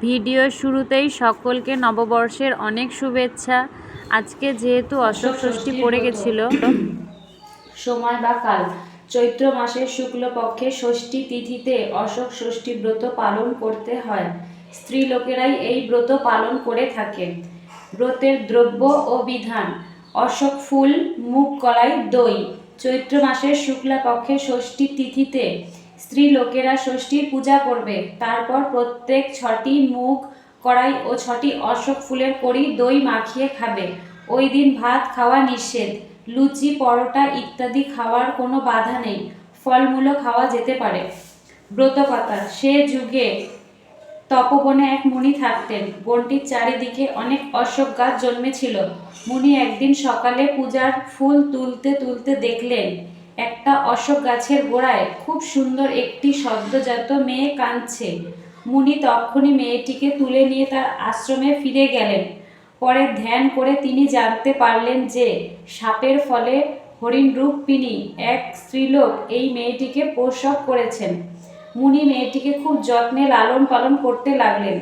Video শুরুতেই সকলকে নববর্ষের অনেক শুভেচ্ছা। আজকে যেহেতু অশোক ষষ্ঠী পড়ে গেছিল, সময় বা কাল। চৈত্র মাসের শুক্লপক্ষে ষষ্ঠী তিথিতে অশোক ষষ্ঠী ব্রত পালন করতে হয়। স্ত্রী লোকেরাই এই ব্রত পালন করে থাকে ব্রতের দ্রব্য ও বিধান, অশোক ফুল মুখ কলাই, দই। চৈত্র মাসের শুক্লাপক্ষে ষষ্ঠী তিথিতে স্ত্রী লোকেরা ষষ্ঠীর পূজা করবে। তারপর প্রত্যেক ছটি মুখ কড়াই ও ছটি অশোক ফুলের কড়ি দই মাখিয়ে খাবে। ওই দিন ভাত খাওয়া নিষেধ। লুচি, পরোটা ইত্যাদি খাওয়ার কোনো বাধা নেই। ফলমূলও খাওয়া যেতে পারে। ব্রতকথা। সে যুগে তপবনে এক মুনি থাকতেন। বনটির চারিদিকে অনেক অশোক গাছ জন্মেছিল। মুনি একদিন সকালে পূজার ফুল তুলতে তুলতে দেখলেন একটা অশোক গাছের গোড়ায় খুব সুন্দর একটি সদ্যজাত মেয়ে কাঁদছে। মুনি তক্ষুনি মেয়েটিকে তুলে নিয়ে তার আশ্রমে ফিরে গেলেন। পরে ধ্যান করে তিনি জানতে পারলেন যে, সাপের ফলে হরিণ রূপিণী এক স্ত্রীলোক এই মেয়েটিকে প্রসব করেছেন। মুনি মেয়েটিকে খুব যত্নে লালন পালন করতে লাগলেন।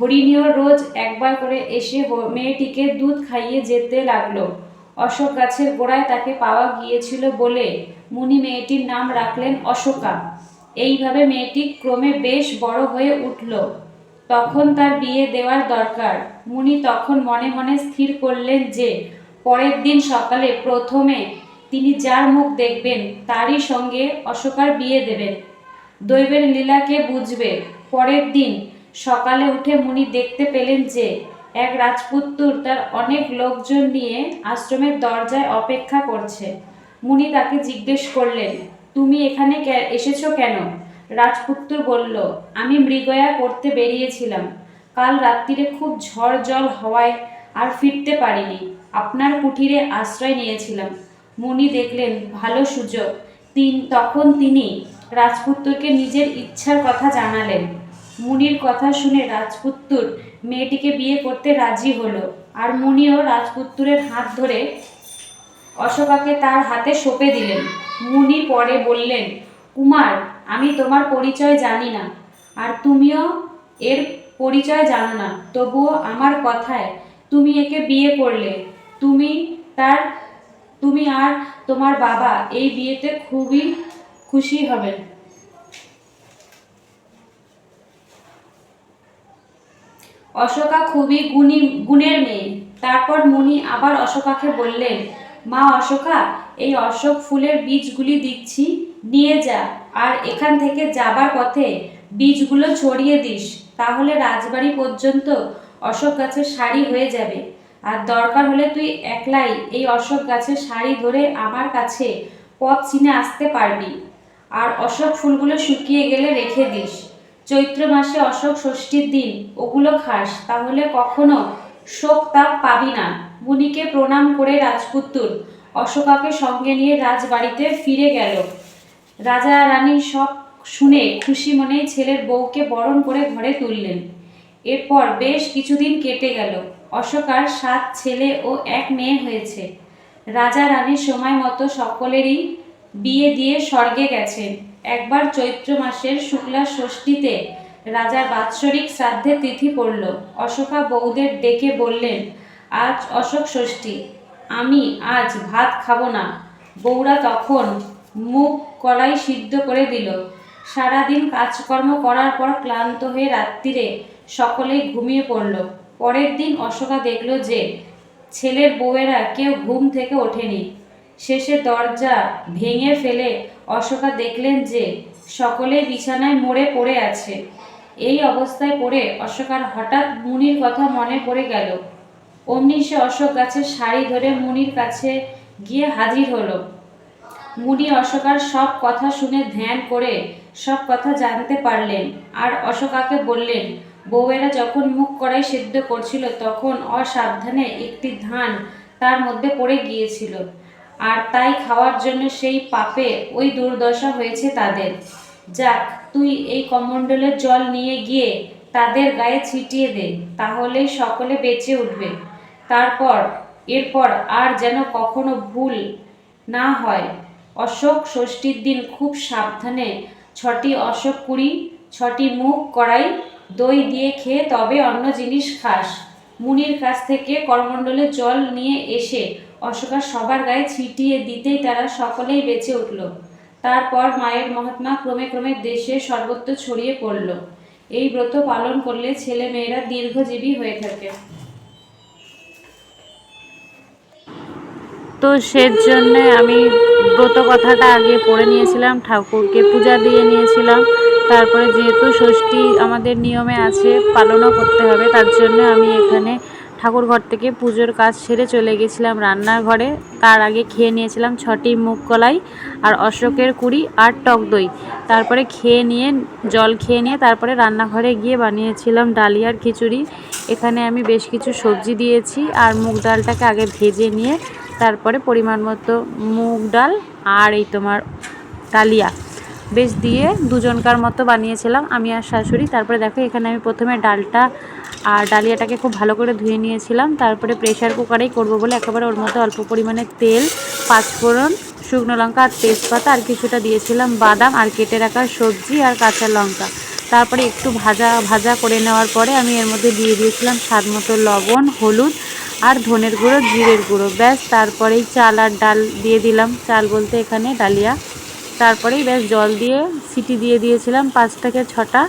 হরিণীও রোজ একবার করে এসে মেয়েটিকে দুধ খাইয়ে যেতে লাগল। অশোক গাছের গোড়ায় তাকে পাওয়া গিয়েছিল বলে মুনি মেয়েটির নাম রাখলেন অশোকা। এইভাবে মেয়েটি ক্রমে বেশ বড় হয়ে উঠল। তখন তার বিয়ে দেওয়ার দরকার। মুনি তখন মনে মনে স্থির করলেন যে, পরের দিন সকালে প্রথমে তিনি যার মুখ দেখবেন তারই সঙ্গে অশোকার বিয়ে দেবেন। দৈবের লীলাকে বুঝবে। পরের দিন সকালে উঠে মুনি দেখতে পেলেন যে এক রাজপুত্তুর তার অনেক লোকজন নিয়ে আশ্রমের দরজায় অপেক্ষা করছে। মুনি তাকে জিজ্ঞেস করলেন, তুমি এখানে এসেছ কেন? রাজপুত্তুর বলল, আমি মৃগয়া করতে বেরিয়েছিলাম। কাল রাত্রিরে খুব ঝড় জল হওয়ায় আর ফিরতে পারিনি। আপনার কুঠিরে আশ্রয় নিয়েছিলাম। মুনি দেখলেন, ভালো সুযোগ। তিন, তখন তিনি রাজপুত্রকে নিজের ইচ্ছার কথা জানালেন। মুনির কথা শুনে রাজপুত্তুর মেয়েটিকে বিয়ে করতে রাজি হলো। আর মুনিও রাজপুত্তুরের হাত ধরে অশোকাকে তার হাতে সঁপে দিলেন। মুনি পরে বললেন, কুমার, আমি তোমার পরিচয় জানি না। আর তুমিও এর পরিচয় জানো না। তবুও আমার কথায় তুমি একে বিয়ে করলে। তুমি তার, তুমি আর তোমার বাবা এই বিয়েতে খুবই খুশি হবেন। অশোকা খুবই গুণী, গুণের মেয়ে। তারপর মুনি আবার অশোকাকে বললেন, মা অশোকা, এই অশোক ফুলের বীজগুলি দিচ্ছি, নিয়ে যা, আর এখান থেকে যাবার পথে বীজগুলো ছড়িয়ে দিস, তাহলে রাজবাড়ি পর্যন্ত অশোক গাছের শাড়ি হয়ে যাবে। আর দরকার হলে তুই একলাই এই অশোক গাছের শাড়ি ধরে আমার কাছে পথ চিনে আসতে পারবি। আর অশোক ফুলগুলো শুকিয়ে গেলে রেখে দিস। চৈত্র মাসে অশোক ষষ্ঠীর দিন, ওগুলো খাস, তাহলে কখনো শোক তাপ পাবি না। মুনিকে প্রণাম করে রাজপুত্তুর, অশোকাকে সঙ্গে নিয়ে রাজবাড়িতে ফিরে গেল। রাজা রানী সব শুনে খুশি মনে ছেলের বউকে বরণ করে ঘরে তুললেন। এরপর বেশ কিছুদিন কেটে গেল। অশোকার সাত ছেলে ও এক মেয়ে হয়েছে। রাজা রানীর সময় মতো সকলেরই বিয়ে দিয়ে স্বর্গে গেছেন। একবার চৈত্র মাসের শুক্লা ষষ্ঠীতে রাজার বাৎসরিক শ্রাদ্ধে তিথি পড়ল। অশোকা বৌদের ডেকে বললেন, আজ অশোক ষষ্ঠী, আমি আজ ভাত খাব না। বউরা তখন মুখ কলাই সিদ্ধ করে দিল। সারাদিন কাজকর্ম করার পর ক্লান্ত হয়ে রাত্রিরে সকলেই ঘুমিয়ে পড়ল। পরের দিন অশোকা দেখল যে ছেলের বউয়েরা কেউ ঘুম থেকে ওঠেনি। শেষে দরজা ভেঙে ফেলে অশোকা দেখলেন যে সকলে বিছানায় মরে পড়ে আছে। এই অবস্থায় পড়ে অশোকার হঠাৎ মুনির কথা মনে পড়ে গেল। অমনি সে অশোক গাছের শাড়ি ধরে মুনির কাছে গিয়ে হাজির হলো। মুনি অশোকার সব কথা শুনে ধ্যান করে সব কথা জানতে পারলেন আর অশোকাকে বললেন, বউয়েরা যখন মুখ করাই সিদ্ধ করছিল তখন অসাবধানে একটি ধান তার মধ্যে পড়ে গিয়েছিল। আর তাই খাওয়ার জন্য সেই পাপে ওই দুর্দশা হয়েছে তাদের। যাক, তুই এই কমণ্ডলের জল নিয়ে গিয়ে তাদের গায়ে ছিটিয়ে দে, তাহলেই সকলে বেঁচে উঠবে। তারপর, এরপর আর যেন কখনো ভুল না হয়। অশোক ষষ্ঠীর দিন খুব সাবধানে ছটি অশোক কুড়ি, ছটি মুখ কড়াই, দই দিয়ে খেয়ে তবে অন্য জিনিস খাস। মুনির কাছ থেকে করমণ্ডলে জল নিয়ে এসে অশোকা সবার গায়ে ছিটিয়ে দিতেই তারা সকলেই বেঁচে উঠল। তারপর মায়ের মহাত্মা ক্রমে ক্রমে দেশে সর্বত্র ছড়িয়ে পড়ল। এই ব্রত পালন করলে ছেলে মেয়েরা দীর্ঘজীবী হয়ে থাকে। তো সেজন্য আমি ব্রত কথাটা আগে পড়ে নিয়েছিলাম, ঠাকুরকে পূজা দিয়ে নিয়েছিলাম। তারপরে যেহেতু ষষ্ঠী আমাদের নিয়মে আছে, পালনও করতে হবে, তার জন্য আমি এখানে ঠাকুর ঘর থেকে পুজোর কাজ সেরে চলে গেছিলাম রান্নাঘরে। তার আগে খেয়ে নিয়েছিলাম ছটি মুগ কলাই আর অশোকের কুড়ি আর টক দই। তারপরে খেয়ে নিয়ে, জল খেয়ে নিয়ে তারপরে রান্নাঘরে গিয়ে বানিয়েছিলাম ডালিয়ার খিচুড়ি। এখানে আমি বেশ কিছু সবজি দিয়েছি আর মুগ ডালটাকে আগে ভেজে নিয়ে তারপরে পরিমাণ মতো মুগ ডাল আর এই তোমার ডালিয়া। বেশ দিয়ে দুজনকার মতো বানিয়েছিলাম, আমি আর শাশুড়ি। তারপরে দেখো, এখানে আমি প্রথমে ডালটা আর ডালিয়াটাকে খুব ভালো করে ধুয়ে নিয়েছিলাম। তারপরে প্রেশার কুকারেই করব বলে একেবারে ওর মধ্যে অল্প পরিমাণে তেল, পাঁচফোড়ন, শুকনো লঙ্কা আর তেজপাতা আর কিছুটা দিয়েছিলাম, বাদাম আর কেটে রাখা সবজি আর কাঁচা লঙ্কা। তারপরে একটু ভাজা ভাজা করে নেওয়ার পরে আমি এর মধ্যে দিয়ে দিয়েছিলাম স্বাদ মতো লবণ, হলুদ আর ধনের গুঁড়ো, জিরের গুঁড়ো। ব্যাস, তারপরেই চাল আর ডাল দিয়ে দিলাম। চাল বলতে এখানে ডালিয়া। তারপরেই ব্যাস জল দিয়ে সিটি দিয়ে দিয়েছিলাম পাঁচ থেকে ছটা।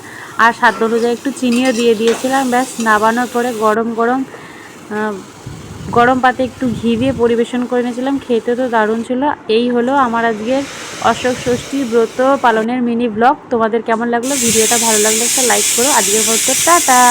আর স্বাদ অনুযায়ী একটু চিনিও দিয়ে দিয়েছিলাম। ব্যাস, নাবানোর পরে গরম গরম গরম পাতে একটু ঘি দিয়ে পরিবেশন করে নিয়েছিলাম। খেতে তো দারুণ ছিল। এই হলো আমার আজকের অশোক ষষ্ঠী ব্রত পালনের মিনি ব্লগ তোমাদের কেমন লাগল? ভিডিওটা ভালো লাগলে একটা লাইক করো। আজকের মতো, টাটা!